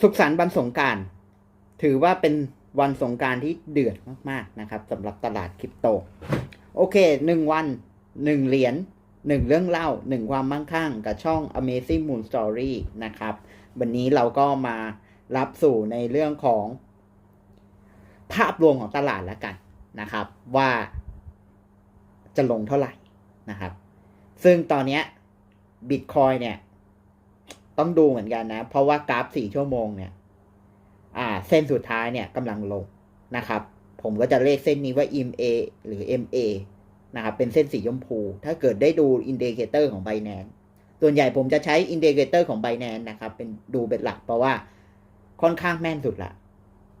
สุขสันต์วันสงการ ถือว่าเป็นวันสงการที่เดือดมากๆนะครับสำหรับตลาดคริปโต โอเคหนึ่งวันหนึ่งเหรียญหนึ่งเรื่องเล่าหนึ่งความมั่งคั่งกับช่อง Amazing Moon Story นะครับ วันนี้เราก็มารับสู่ในเรื่องของ ภาพรวมของตลาดแล้วกันนะครับ ว่าจะลงเท่าไหร่นะครับ ซึ่งตอนนี้บิตคอยเนี่ย ต้องดูเหมือนกันนะ เพราะว่ากราฟสี่ชั่วโมงเนี่ย อ่า เส้นสุดท้ายเนี่ยกำลังลงนะครับ ผมก็จะเรียกเส้นนี้ว่า EMA หรือ MA นะครับ เป็นเส้นสีชมพู ถ้าเกิดได้ดูอินเด c a เตอร์ของ Binance ส่วนใหญ่ผมจะใช้อินเด c a เตอร์ของ Binance นะครับ เป็นดูเป็นหลัก เพราะว่าค่อนข้างแม่นสุดละ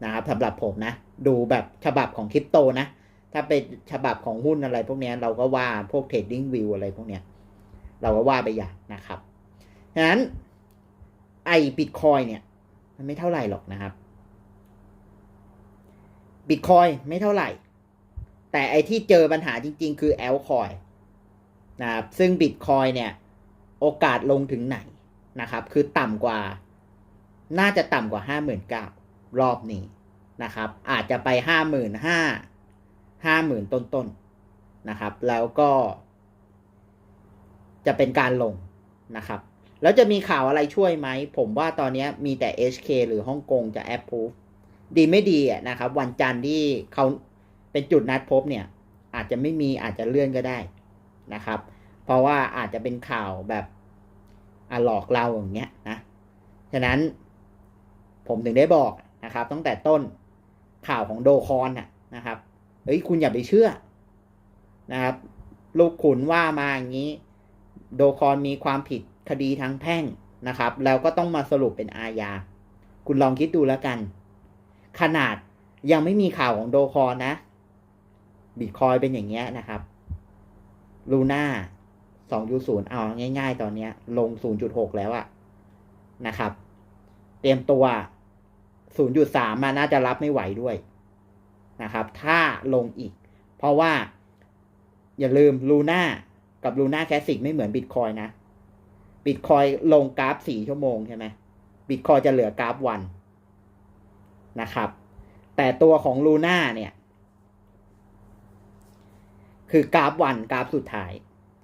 นะครับสำหรับผมนะ ดูแบบฉบับของคริปโตนะ ถ้าเป็นฉบับของหุ้นอะไรพวกนี้เราก็ว่าพวก Trading View อะไรพวกเนี้ย เราก็ว่าไปอย่างนะครับ ฉะนั้น ไอ้บิตคอยเนี่ย มันไม่เท่าไหร่หรอกนะครับบิตคอยไม่เท่าไหร่ แต่ไอ้ที่เจอปัญหาจริง ๆ คือแอลคอยนะครับซึ่งบิตคอยเนี่ย โอกาสลงถึงไหนนะครับ คือต่ำกว่า น่าจะต่ำกว่าห้าหมื่นเก้ารอบนี้นะครับ อาจจะไปห้าหมื่นห้าห้าหมื่นต้นๆนะครับ แล้วก็ จะเป็นการลงนะครับ แล้วจะมีข่าวอะไรช่วยไหม ผมว่าตอนนี้มีแต่ HK หรือฮ่องกงจะ approve ดีไม่ดีนะครับ วันจันทร์ที่เขาเป็นจุดนัดพบเนี่ย อาจจะไม่มีอาจจะเลื่อนก็ได้นะครับ เพราะว่าอาจจะเป็นข่าวแบบอะหลอกเราอย่างเงี้ยนะฉะนั้นผมถึงได้บอกนะครับ ตั้งแต่ต้นข่าวของโดคอนนะนะครับเฮ้ยคุณอย่าไปเชื่อนะครับ ลูกขุนว่ามาอย่างนี้ โดคอนมีความผิด คดีทางแพ่งนะครับ แล้วก็ต้องมาสรุปเป็นอาญา คุณลองคิดดูแล้วกัน ขนาดยังไม่มีข่าวของโดคอนะบิตคอยเป็นอย่างเงี้ยนะครับลูน่าสองยูศูนย์เอาง่าย ๆ ตอนเนี้ย ลงศูนย์จุดหกแล้วอะนะครับ เตรียมตัวศูนย์จุดสามมาน่าจะรับไม่ไหวด้วยนะครับ ถ้าลงอีก เพราะว่า อย่าลืมลูน่ากับลูน่าแคสสิกไม่เหมือนบิตคอยนะ บิตคอยลงกราฟสี่ชั่วโมงใช่ไหมบิตคอยจะเหลือกราฟวันนะครับ แต่ตัวของลูน่าเนี่ย คือกราฟวันกราฟสุดท้าย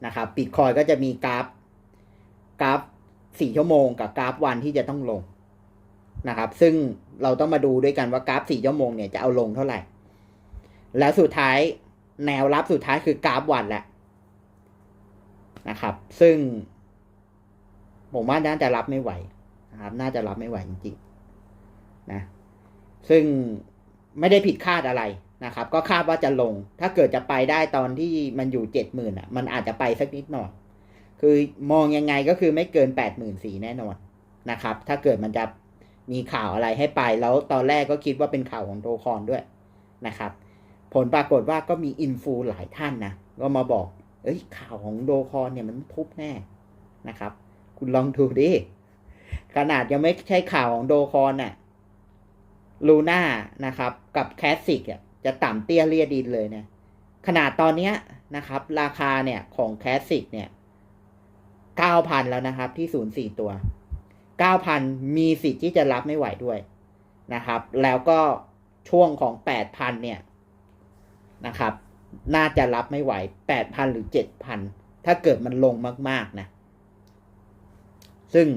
นะครับบิตคอยก็จะมีกราฟกราฟสี่ชั่วโมงกับกราฟวันที่จะต้องลงนะครับ ซึ่งเราต้องมาดูด้วยกันว่ากราฟสี่ชั่วโมงเนี่ยจะเอาลงเท่าไหร่ แล้วสุดท้ายแนวรับสุดท้ายคือกราฟวันแหละนะครับ ซึ่ง ผมว่าน่าจะรับไม่ไหวนะครับ น่าจะรับไม่ไหวจริงๆนะ ซึ่งไม่ได้ผิดคาดอะไรนะครับ ก็คาดว่าจะลง ถ้าเกิดจะไปได้ตอนที่มันอยู่เจ็ดหมื่นอะ มันอาจจะไปสักนิดหน่อย คือมองยังไงก็คือไม่เกินแปดหมื่นสี่แน่นอนนะครับ ถ้าเกิดมันจะมีข่าวอะไรให้ไป แล้วตอนแรกก็คิดว่าเป็นข่าวของโดคอนด้วยนะครับ ผลปรากฏว่าก็มีอินฟูหลายท่านนะ ก็มาบอก เอ้ยข่าวของโดคอนเนี่ยมันทุบแน่นะครับ คุณลองดูดิ ขนาดยังไม่ใช่ข่าวของโดคอนน่ะลูน่านะครับ กับแคสสิกอะจะต่ำเตี้ยเลียดินเลยเนี่ยขนาดตอนเนี้ยนะครับ ราคาเนี่ยของแคสสิกเนี่ยเก้าพันแล้วนะครับ ที่ศูนย์สี่ตัวเก้าพันมีสิทธิ์ที่จะรับไม่ไหวด้วยนะครับ แล้วก็ช่วงของแปดพันเนี่ยนะครับ น่าจะรับไม่ไหวแปดพันหรือเจ็ดพันถ้าเกิดมันลงมาก ๆ นะ ซึ่ง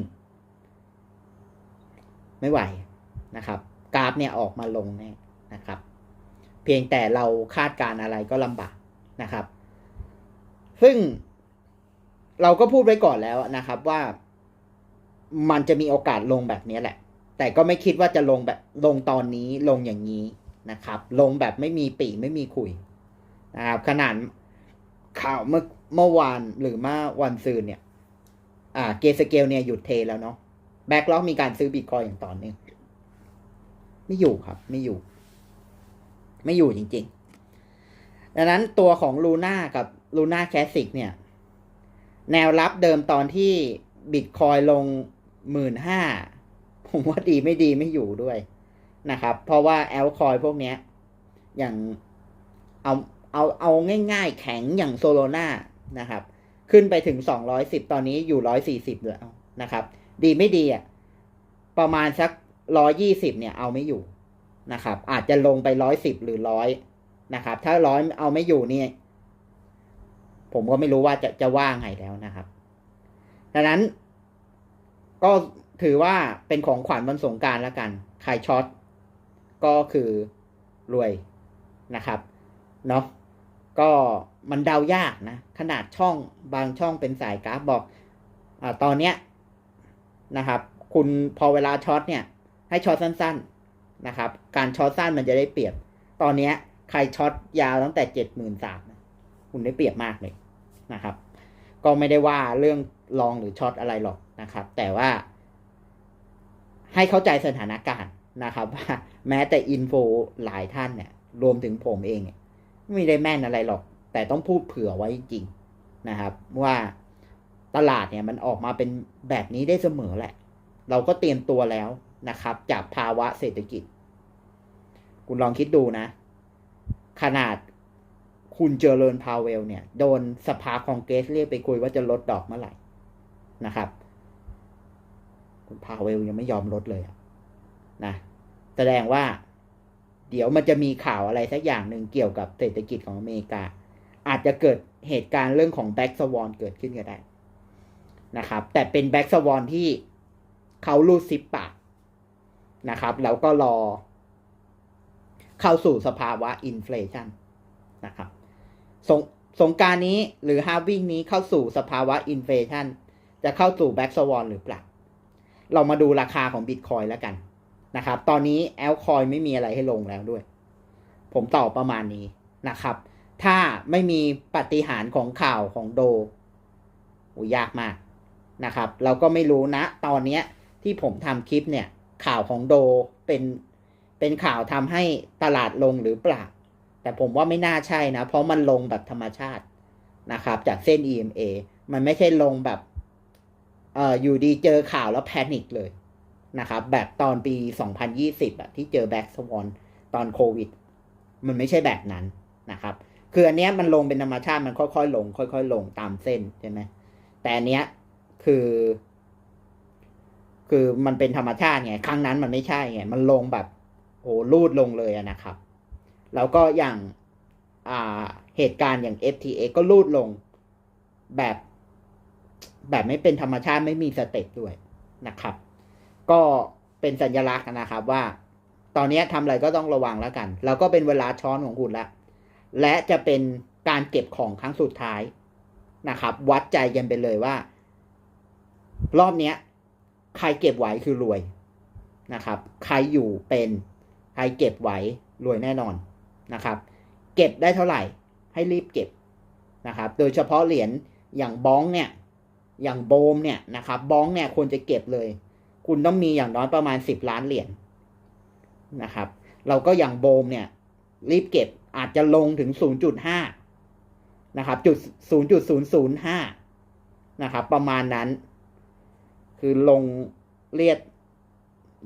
ไม่ไหวนะครับ กราฟเนี่ยออกมาลงแน่นะครับ เพียงแต่เราคาดการอะไรก็ลำบากนะครับ ซึ่งเราก็พูดไว้ก่อนแล้วนะครับว่ามันจะมีโอกาสลงแบบนี้แหละ แต่ก็ไม่คิดว่าจะลงแบบลงตอนนี้ลงอย่างนี้นะครับ ลงแบบไม่มีปีไม่มีคุยนะครับขนาดข่าวเมื่อเมื่อวานหรือเมื่อวันซืนเนี่ย อ่าเกสเกลเนี่ยหยุดเทแล้วเนาะแบ็กล็อกมีการซื้อบิตคอยอย่างต่อเนื่องไม่อยู่ครับ ไม่อยู่ ไม่อยู่จริง ๆ ดังนั้นตัวของลูน่ากับลูน่าแคสสิกเนี่ย แนวรับเดิมตอนที่บิตคอยลงหมื่นห้าผมว่าดีไม่ดีไม่อยู่ด้วยนะครับ เพราะว่าแอลคอยพวกเนี้ย อย่างเอาเอาเอาง่ายๆแข็งอย่างโซโลนานะครับ ขึ้นไปถึงสองร้อยสิบตอนนี้อยู่ร้อยสี่สิบแล้วนะครับ ดีไม่ดีอะประมาณสักร้อยยี่สิบเนี่ยเอาไม่อยู่นะครับ อาจจะลงไปร้อยสิบหรือร้อยนะครับ ถ้าร้อยเอาไม่อยู่นี่ผมก็ไม่รู้ว่าจะจะว่าไงแล้วนะครับดังนั้น ก็ถือว่าเป็นของขวัญวันสงการแล้วกันใครช็อตก็คือรวยนะครับ เนาะก็ มันเดายากนะ ขนาดช่องบางช่องเป็นสายกราฟบอกอตอนเนี้ยนะครับ คุณพอเวลาช็อตเนี่ย ให้ช็อตสั้น ๆนะครับ การช็อตสั้นมันจะได้เปรียบ ตอนเนี้ยใครช็อตยาวตั้งแต่เจ็ดหมื่นสามคุณได้เปรียบมากเลยนะครับ ก็ไม่ได้ว่าเรื่องลองหรือช็อตอะไรหรอกนะครับ แต่ว่า ให้เข้าใจสถานการณ์นะครับว่าแม้แต่อินโฟหลายท่านเนี่ย รวมถึงผมเองไม่ได้แม่นอะไรหรอก แต่ต้องพูดเผื่อไว้จริงนะครับ ว่าตลาดเนี่ยมันออกมาเป็นแบบนี้ได้เสมอแหละ เราก็เตรียมตัวแล้วนะครับ จากภาวะเศรษฐกิจ คุณลองคิดดูนะ ขนาดคุณเจอริญพาวเวลเนี่ย โดนสภาคองเกรสเรียกไปคุยว่าจะลดดอกเมื่อไหร่นะครับ คุณพาวเวลยังไม่ยอมลดเลยนะแสดงว่า เดี๋ยวมันจะมีข่าวอะไรสักอย่างหนึ่งเกี่ยวกับเศรษฐกิจของอเมริกา อาจจะเกิดเหตุการณ์เรื่องของแบ็กสวอนเกิดขึ้นก็ได้นะครับ แต่เป็นแบ็กสวอนที่เขารูดซิปปากนะครับ แล้วก็รอ เข้าสู่สภาวะอินฟลชันนะครับสงสงการนี้หรือฮาวิ่งนี้เข้าสู่สภาวะอินฟลชันจะเข้าสู่แบ็กสวอนหรือเปล่า เรามาดูราคาของบิตคอยแล้วกันนะครับ ตอนนี้แอลคอยไม่มีอะไรให้ลงแล้วด้วย ผมตอบประมาณนี้นะครับ ถ้าไม่มีปฏิหารของข่าวของโดโยากมากนะครับ เราก็ไม่รู้นะ ตอนนี้ที่ผมทำคลิปเนี่ย ข่าวของโดเป็นเป็นข่าวทำให้ตลาดลงหรือเปล่า แต่ผมว่าไม่น่าใช่นะ เพราะมันลงแบบธรรมชาตินะครับ จากเส้น EMA มันไม่ใช่ลงแบบเอ่ออยู่ดีเจอข่าวแล้วแพนิคเลยนะครับ แบบตอนปี 2020อะที่เจอแบ็กสวอนตอนโควิด มันไม่ใช่แบบนั้นนะครับ คืออันเนี้ยมันลงเป็นธรรมชาติมันค่อยๆลง ค่อย ๆ ลงตามเส้นใช่ไหมแต่อันเนี้ยคือ คือมันเป็นธรรมชาติไงครั้งนั้นมันไม่ใช่ไงมันลงแบบ โอ้ลูดลงเลยนะครับ แล้วก็อย่างอ่าเหตุการณ์อย่าง FTA ก็ลูดลงแบบ แบบไม่เป็นธรรมชาติไม่มีสเต็ปด้วยนะครับ ก็เป็นสัญลักษณ์นะครับว่า ตอนนี้ทำอะไรก็ต้องระวังแล้วกัน แล้วก็เป็นเวลาช้อนของคุณละ และจะเป็นการเก็บของครั้งสุดท้ายนะครับ วัดใจกันไปเลยว่า รอบเนี้ย ใครเก็บไหวคือรวยนะครับ ใครอยู่เป็นใครเก็บไหวรวยแน่นอนนะครับ เก็บได้เท่าไหร่ให้รีบเก็บนะครับ โดยเฉพาะเหรียญอย่างบ้องเนี่ย อย่างโบมเนี่ยนะครับบ้องเนี่ยควรจะเก็บเลย คุณต้องมีอย่างน้อยประมาณสิบล้านเหรียญนะครับ เราก็อย่างโบมเนี่ย รีบเก็บ อาจจะลงถึงศูนะครับ จุดศูนย์จุดศูนะครับ ประมาณนั้น คือลงเลียด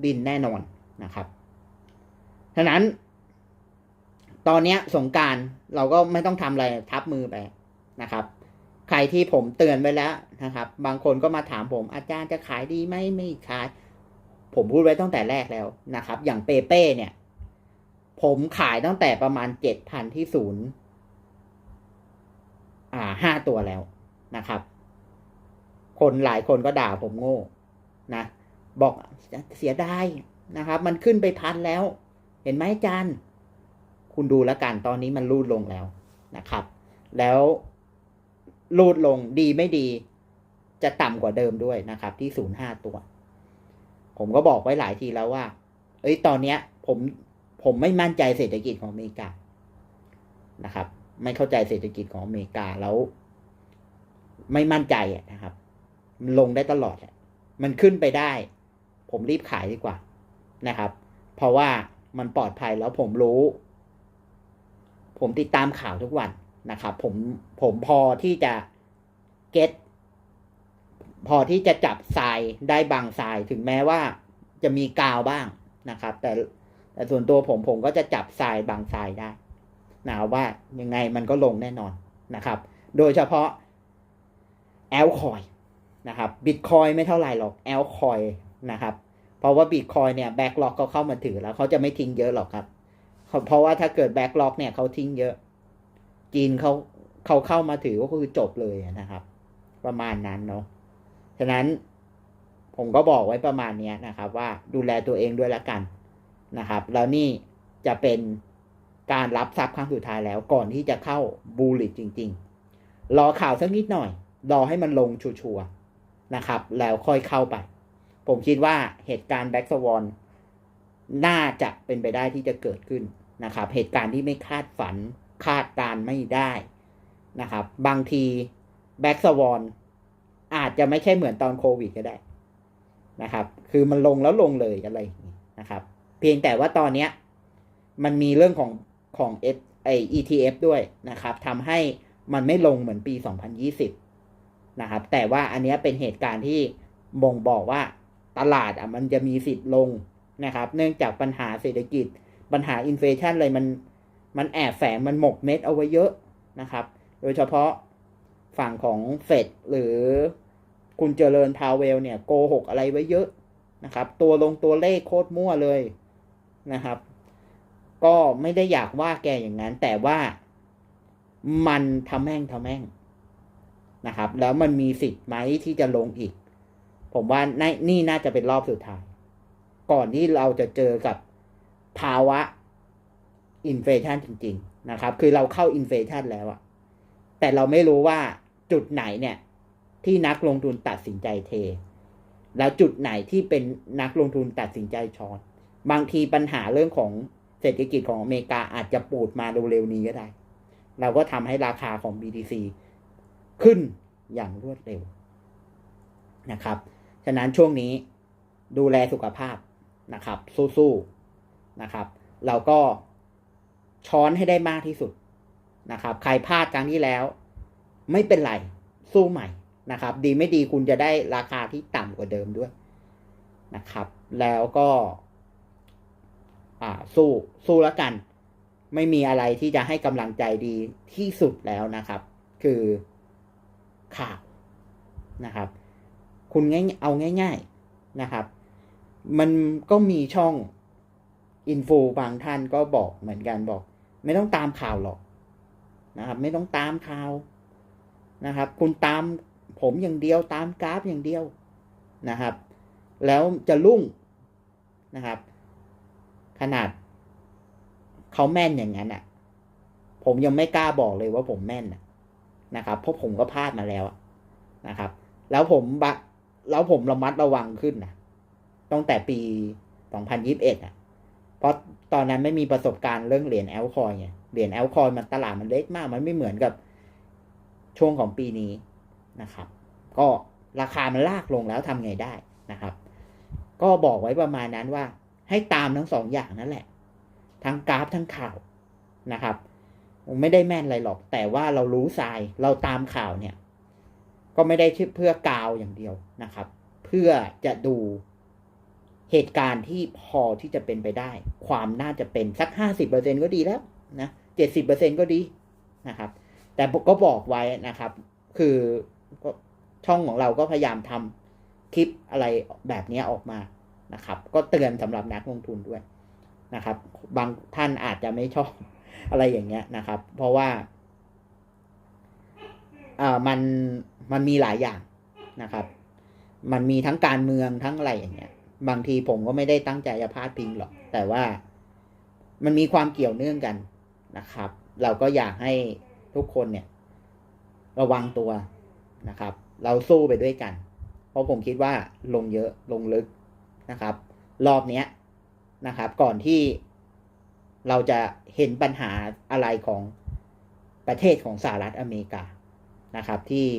ดินแน่นอนนะครับฉะนั้นตอนนี้สงการเราก็ไม่ต้องทำอะไรทับมือไปนะครับ ใครที่ผมเตือนไว้แล้วนะครับ บางคนก็มาถามผมอาจารย์จะขายดีไหมไม่ขาย ผมพูดไว้ตั้งแต่แรกแล้วนะครับ อย่างเปเป้เนี่ย ผมขายตั้งแต่ประมาณเจ็ดพันที่ศูนย์อ่าห้าตัวแล้วนะครับ คนหลายคนก็ด่าผมโง่ นะ บอกเสียดายนะครับ มันขึ้นไปพันแล้ว เห็นไหมอาจารย์คุณดูแล้วกันตอนนี้มันรูดลงแล้วนะครับ แล้วรูดลงดีไม่ดี จะต่ำกว่าเดิมด้วยนะครับ ที่ศูนย์ห้าตัว ผมก็บอกไว้หลายทีแล้วว่า เอ้ยตอนเนี้ย ผม ผมไม่มั่นใจเศรษฐกิจของอเมริกานะครับ ไม่เข้าใจเศรษฐกิจของอเมริกาแล้ว ไม่มั่นใจนะครับ มันลงได้ตลอดแหละมันขึ้นไปได้ ผมรีบขายดีกว่านะครับ เพราะว่ามันปลอดภัยแล้วผมรู้ ผมติดตามข่าวทุกวันนะครับ ผมผมพอที่จะเก็ตพอที่จะจับทรายได้บางทรายถึงแม้ว่าจะมีกาวบ้างนะครับ แต่ แต่ส่วนตัวผมผมก็จะจับทรายบางทรายได้นะว่ายังไงมันก็ลงแน่นอนนะครับ โดยเฉพาะแอลคอยนะครับบิตคอยไม่เท่าไหร่หรอกแอลคอยนะครับ เพราะว่าบิตคอยเนี่ยแบ็กล็อกเขาเข้ามาถือแล้วเขาจะไม่ทิ้งเยอะหรอกครับ เพราะว่าถ้าเกิดแบ็กล็อกเนี่ยเขาทิ้งเยอะ จีนเขาเขาเข้ามาถือก็คือจบเลยนะครับ ประมาณนั้นเนาะฉะนั้นผมก็บอกไว้ประมาณนี้นะครับ ว่าดูแลตัวเองด้วยละกัน นะครับ แล้วนี่จะเป็นการรับทรัพย์ครั้งสุดท้ายแล้วก่อนที่จะเข้าบูลลิตจริง ๆ รอข่าวสักนิดหน่อย รอให้มันลงชัวร์ๆนะครับ แล้วค่อยเข้าไป ผมคิดว่าเหตุการณ์แบ็กสวอนน่าจะเป็นไปได้ที่จะเกิดขึ้นนะครับ เหตุการณ์ที่ไม่คาดฝันคาดการไม่ได้นะครับ บางทีแบ็กสวอนอาจจะไม่ใช่เหมือนตอนโควิดก็ได้นะครับ คือมันลงแล้วลงเลยอะไรนะครับ เพียงแต่ว่าตอนเนี้ยมันมีเรื่องของของ F ไอ ETF ด้วยนะครับทำให้มันไม่ลงเหมือนปี 2020 นะครับ แต่ว่าอันนี้เป็นเหตุการณ์ที่บ่งบอกว่าตลาดอะมันจะมีสิทธิ์ลงนะครับ เนื่องจากปัญหาเศรษฐกิจ ปัญหาอินเฟชันอะไรมัน มันแอบแฝงมันหมกเม็ดเอาไว้เยอะนะครับ โดยเฉพาะฝั่งของเฟดหรือคุณเจริญพาวเวลเนี่ยโกหกอะไรไว้เยอะนะครับ ตัวลงตัวเลขโคตรมั่วเลย นะครับ ก็ไม่ได้อยากว่าแกอย่างนั้น แต่ว่ามันทำแม่งทำแม่งนะครับ แล้วมันมีสิทธิ์ไหมที่จะลงอีก ผมว่านี่น่าจะเป็นรอบสุดท้าย ก่อนที่เราจะเจอกับภาวะอินเฟชันจริง ๆ นะครับ คือเราเข้าอินเฟชันแล้วอะแต่เราไม่รู้ว่าจุดไหนเนี่ย ที่นักลงทุนตัดสินใจเท แล้วจุดไหนที่เป็นนักลงทุนตัดสินใจช้อน บางทีปัญหาเรื่องของเศรษฐกิจของอเมริกาอาจจะปูดมาเร็วๆนี้ก็ได้ เราก็ทำให้ราคาของ BTC ขึ้นอย่างรวดเร็วนะครับ ฉะนั้นช่วงนี้ดูแลสุขภาพนะครับ สู้ๆนะครับ เราก็ช้อนให้ได้มากที่สุดนะครับ ใครพลาดครั้งที่แล้ว ไม่เป็นไรสู้ใหม่นะครับ ดีไม่ดีคุณจะได้ราคาที่ต่ำกว่าเดิมด้วยนะครับ แล้วก็ อ่าสู้สู้แล้วกัน ไม่มีอะไรที่จะให้กำลังใจดีที่สุดแล้วนะครับ คือข่าวนะครับ คุณง่ายเอาง่าย ๆนะครับ มันก็มีช่องอินฟูบางท่านก็บอกเหมือนกันบอก ไม่ต้องตามข่าวหรอกนะครับ ไม่ต้องตามข่าวนะครับ คุณตามผมอย่างเดียวตามกราฟอย่างเดียวนะครับ แล้วจะรุ่งนะครับ ขนาดเขาแม่นอย่างนั้นอะ ผมยังไม่กล้าบอกเลยว่าผมแม่นนะครับ เพราะผมก็พลาดมาแล้วนะครับ แล้วผมบะแล้วผมระมัดระวังขึ้นนะตั้งแต่ปี 2021อะ เพราะตอนนั้นไม่มีประสบการณ์เรื่องเหรียญแอลคอยไงเหรียญแอลคอยมันตลาดมันเล็กมาก มันไม่เหมือนกับช่วงของปีนี้นะครับ ก็ราคามันลากลงแล้วทำไงได้นะครับ ก็บอกไว้ประมาณนั้นว่า ให้ตามทั้งสองอย่างนั่นแหละ ทั้งกราฟทั้งข่าวนะครับ ไม่ได้แม่นอะไรหรอก แต่ว่าเรารู้ทรายเราตามข่าวเนี่ย ก็ไม่ได้เพื่อกาวอย่างเดียวนะครับ เพื่อจะดูเหตุการณ์ที่พอที่จะเป็นไปได้ ความน่าจะเป็นสักห้าสิบเปอร์เซ็นก็ดีแล้วนะเจ็ดสิบเปอร์เซ็นก็ดีนะครับ แต่ก็บอกไว้นะครับ คือช่องของเราก็พยายามทำคลิปอะไรแบบนี้ออกมา นะครับ ก็เตือนสำหรับนักลงทุนด้วยนะครับ บางท่านอาจจะไม่ชอบอะไรอย่างเงี้ยนะครับ เพราะว่าอ่ามันมันมีหลายอย่างนะครับ มันมีทั้งการเมืองทั้งอะไรอย่างเงี้ย บางทีผมก็ไม่ได้ตั้งใจจะพาดพิงหรอก แต่ว่ามันมีความเกี่ยวเนื่องกันนะครับ เราก็อยากให้ทุกคนเนี่ย ระวังตัวนะครับ เราสู้ไปด้วยกัน เพราะผมคิดว่าลงเยอะลงลึก นะครับ รอบเนี้ยนะครับ ก่อนที่เราจะเห็นปัญหาอะไรของประเทศของสหรัฐอเมริกานะครับที่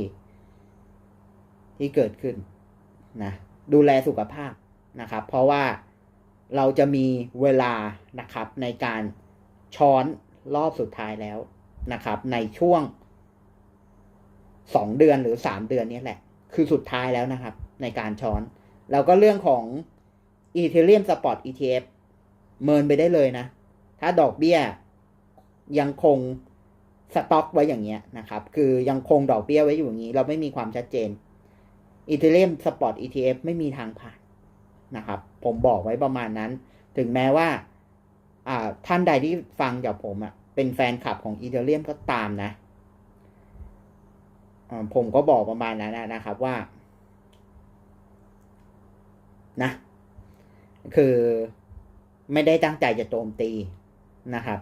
ที่เกิดขึ้นนะดูแลสุขภาพนะครับ เพราะว่าเราจะมีเวลานะครับในการช้อนรอบสุดท้ายแล้วนะครับ ในช่วงสองเดือนหรือสามเดือนนี้แหละ คือสุดท้ายแล้วนะครับ ในการช้อน แล้วก็เรื่องของ Ethereum Spot ETF เมินไปได้เลยนะ ถ้าดอกเบี้ยยังคงสต็อกไว้อย่างเงี้ยนะครับ คือยังคงดอกเบี้ยไว้อยู่อย่างนี้ เราไม่มีความชัดเจน Ethereum Spot ETF ไม่มีทางผ่านนะครับ ผมบอกไว้ประมาณนั้น ถึงแม้ว่าท่านใดที่ฟังจากผมอะ่ะ เป็นแฟนคลับของอีเทเรียมก็ตามนะผมก็บอกประมาณนั้นนะครับว่า นะ คือไม่ได้ตั้งใจจะโจมตีนะครับ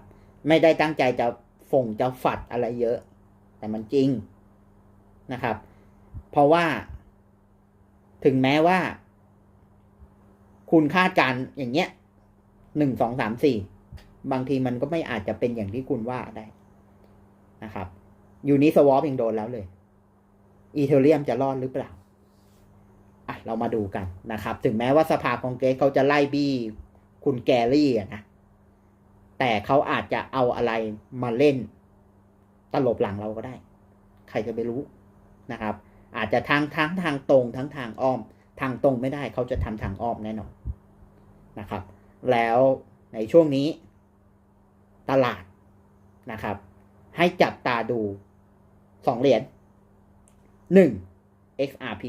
ไม่ได้ตั้งใจจะฝงจะฝัดอะไรเยอะ แต่มันจริงนะครับ เพราะว่าถึงแม้ว่า คุณคาดการ์อย่างเงี้ยหนึ่งสองสามสี่บางทีมันก็ไม่อาจจะเป็นอย่างที่คุณว่าได้นะครับยูนิสวอปยังโดนแล้วเลย อีเทเรียมจะรอดหรือเปล่า อะเรามาดูกันนะครับ ถึงแม้ว่าสภาคองเกรสเขาจะไล่บี้คุณแกรี่นะแต่เขาอาจจะเอาอะไรมาเล่นตลบหลังเราก็ได้ ใครจะไปรู้นะครับ อาจจะทางทั้งทางตรงทั้งทางอ้อม ทางตรงไม่ได้เขาจะทำทางอ้อมแน่นอนนะครับ แล้วในช่วงนี้ ตลาดนะครับ ให้จับตาดูสองเหรียญหนึ่ง XRP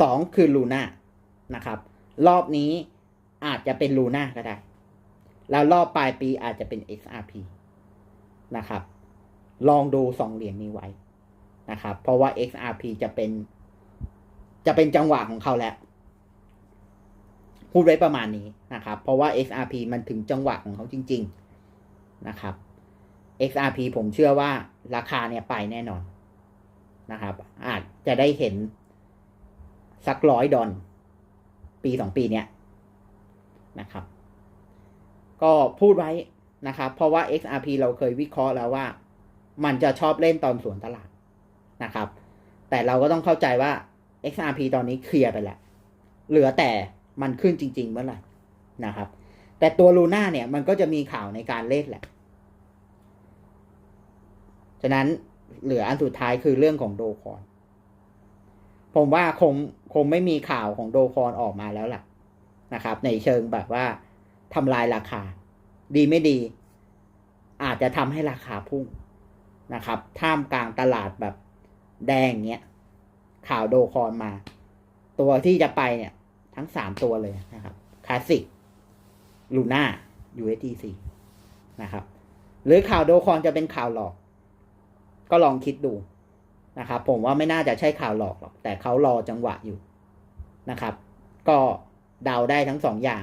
สองคือลูน่านะครับ รอบนี้อาจจะเป็นลูน่าก็ได้ แล้วรอบปลายปีอาจจะเป็น XRP นะครับ ลองดูสองเหรียญนี้ไว้นะครับ เพราะว่า XRP จะเป็น จะเป็นจังหวะของเขาแล้ว พูดไว้ประมาณนี้นะครับ เพราะว่า XRP มันถึงจังหวะของเขาจริง ๆนะครับ XRP ผมเชื่อว่าราคาเนี่ยไปแน่นอนนะครับ อาจจะได้เห็น สักร้อยดอลปีสองปีเนี้ยนะครับ ก็พูดไว้นะครับ เพราะว่า XRP เราเคยวิเคราะห์แล้วว่า มันจะชอบเล่นตอนสวนตลาดนะครับ แต่เราก็ต้องเข้าใจว่า XRP ตอนนี้เคลียร์ไปแล้ว เหลือแต่มันขึ้นจริง ๆ เมื่อไหร่นะครับ แต่ตัวลูน่าเนี่ยมันก็จะมีข่าวในการเล่นแหละ ฉะนั้นเหลืออันสุดท้ายคือเรื่องของโดคอน ผมว่าคงคงไม่มีข่าวของโดคอนออกมาแล้วล่ะนะครับ ในเชิงแบบว่าทำลายราคา ดีไม่ดี อาจจะทำให้ราคาพุ่งนะครับ ท่ามกลางตลาดแบบแดงเงี้ย ข่าวโดคอนมา ตัวที่จะไปเนี่ย ทั้งสามตัวเลยนะครับคลาสสิกลูน่า USDC นะครับ หรือข่าวโดคอนจะเป็นข่าวหลอก ก็ลองคิดดู นะครับผมว่าไม่น่าจะใช่ข่าวหลอกหรอก แต่เขารอจังหวะอยู่นะครับ ก็เดาได้ทั้งสองอย่าง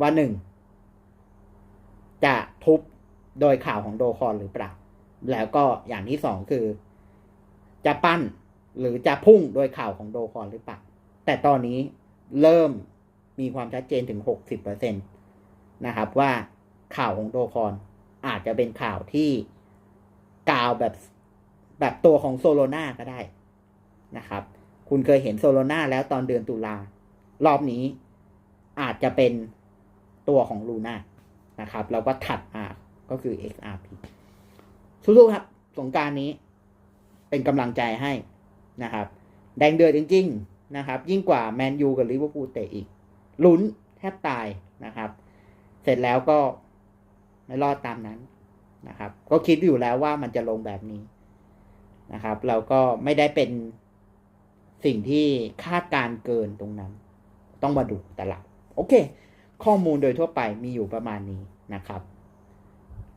ว่าหนึ่งจะทุบโดยข่าวของโดคอนหรือเปล่า แล้วก็อย่างที่สองคือ จะปั้นหรือจะพุ่งโดยข่าวของโดคอนหรือเปล่า แต่ตอนนี้เริ่มมีความชัดเจนถึงหกสิบเปอร์เซ็นตนะครับว่าข่าวของโดคอนอาจจะเป็นข่าวที่กาวแบบ แบบตัวของโซโลนาก็ได้นะครับ คุณเคยเห็นโซโลนาแล้วตอนเดือนตุลารอบนี้อาจจะเป็นตัวของลูน่านะครับ แล้วก็ถัดมาก็คือ XRP สู้ๆครับ สงการนี้เป็นกำลังใจให้นะครับ แดงเดือดจริง ๆ นะครับ ยิ่งกว่าแมนยูกับลิเวอร์พูลเตะอีกลุ้นแทบตายนะครับ เสร็จแล้วก็ไม่รอดตามนั้นนะครับ ก็คิดอยู่แล้วว่ามันจะลงแบบนี้ นะครับ เราก็ไม่ได้เป็นสิ่งที่คาดการเกินตรงนั้น ต้องมาดูตลาดโอเค ข้อมูลโดยทั่วไปมีอยู่ประมาณนี้นะครับ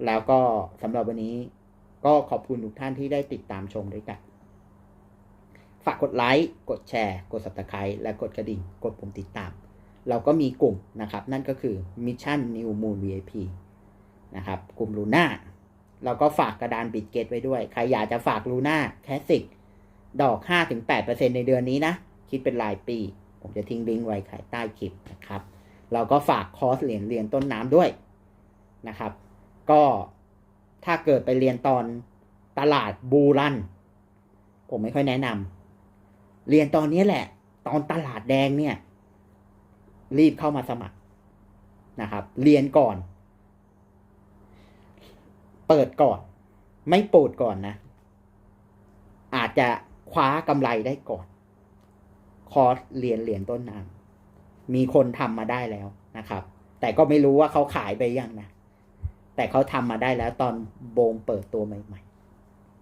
แล้วก็สำหรับวันนี้ก็ขอบคุณทุกท่านที่ได้ติดตามชมด้วยกันฝากกดไลค์ กดแชร์ กด subscribe และกดกระดิ่ง กดปุ่มติดตาม เราก็มีกลุ่มนะครับ นั่นก็คือ Mission New Moon VIP นะครับ กลุ่มลูน่า เราก็ฝากกระดานบิตเกตไว้ด้วย ใครอยากจะฝากลูน่าแคสสิกดอก 5-8%ในเดือนนี้นะ คิดเป็นรายปี ผมจะทิ้งลิงก์ไว้ใต้คลิปนะครับ เราก็ฝากคอร์สเหรียญเรียนต้นน้ำด้วยนะครับ ก็ถ้าเกิดไปเรียนตอนตลาดบูรัน ผมไม่ค่อยแนะนำเรียนตอนนี้แหละ ตอนตลาดแดงเนี่ย รีบเข้ามาสมัครนะครับ เรียนก่อน เปิดก่อน ไม่ปูดก่อนนะ อาจจะคว้ากำไรได้ก่อน คอร์สเหรียนเหรียญต้นน้ำมีคนทำมาได้แล้วนะครับ แต่ก็ไม่รู้ว่าเขาขายไปยังนะ แต่เขาทำมาได้แล้วตอนโบมเปิดตัวใหม่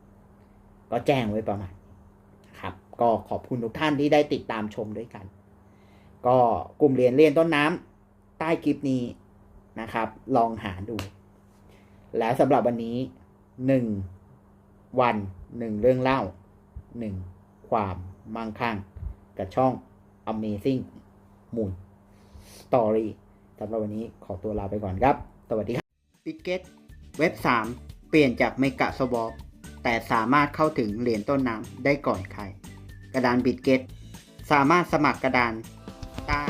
ๆ ก็แจ้งไว้ประมาณครับ ก็ขอบคุณทุกท่านที่ได้ติดตามชมด้วยกัน ก็กลุ่มเรียนเรียนต้นน้ำใต้คลิปนี้นะครับ ลองหาดู แล้วสำหรับวันนี้หนึ่งวันหนึ่งเรื่องเล่าหนึ่งความมั่งคั่งกับช่อง Amazing Moon Story สำหรับวันนี้ขอตัวลาไปก่อนครับ สวัสดีครับ ปิเก็ตเว็บ 3 เปลี่ยนจากเมกะสวอปแต่สามารถเข้าถึงเหรียญต้นน้ำได้ก่อนใคร กระดานบิตเกตสามารถสมัครกระดานใต้